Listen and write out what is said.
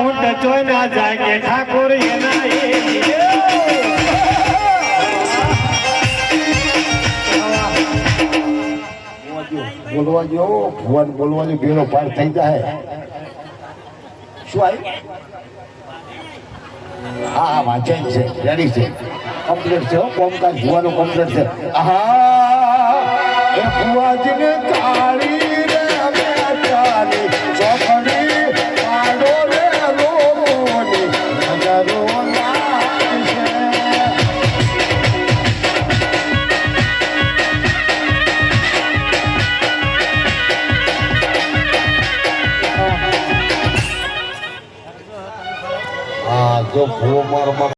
ઊંટ ચોય ના જાગે, ઠાકોર બોલવા જો ભુવન બોલવા જો પાર થઈ જાય. શું આવ્યું હા વાંચે છે, રેડી છે. કમ્પ્લીટ છે કોમકાજ ભુવાનું કમ્પ્લીટ છે. આહા! જો ભૂવો મારો